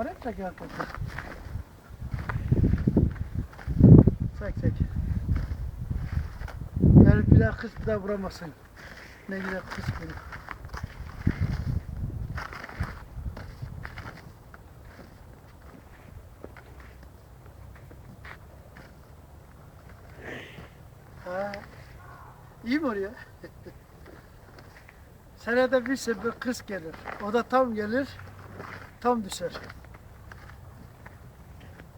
kabaret de gel bakalım. Çek çek. Yani bir daha kız bir daha vuramazsın. Ne güzel kız benim. Ha. İyi mi oraya? Senede bir sefer kız gelir. O da tam gelir, tam düşer.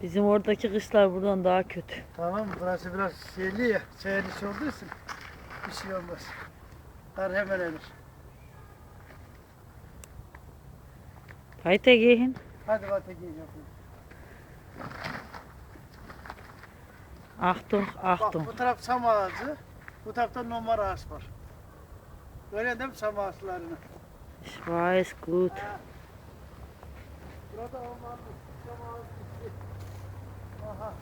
Bizim oradaki kışlar buradan daha kötü. Tamam mı? Burası biraz şeyli ya, seyirlisi olduğu için bir şey olmaz. Kar hemen erir. Haydi giyin. Hadi vateki yapayım. Achtung, Bak Achtung. bu taraf çam ağacı, bu tarafta normal ağaç var. Görüyorsun değil mi çam ağaçlarını? Ich weiß gut. Burada Aha,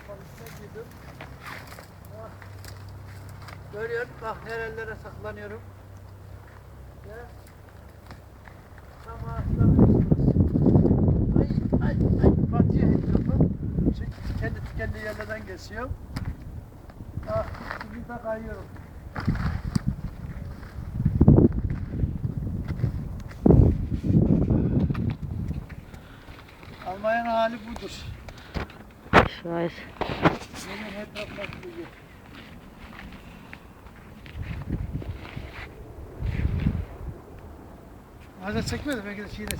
bak nerelere saklanıyorum. Ağaçları Ay, ay, ay, batıyor kendi kendi yerlerden geçiyor. Ah, şimdi de kayıyorum. Almanya'nın hali budur. Ich weiß. Benim her taraf bakıyor. Hazır çekmedi belki de şeyde çek.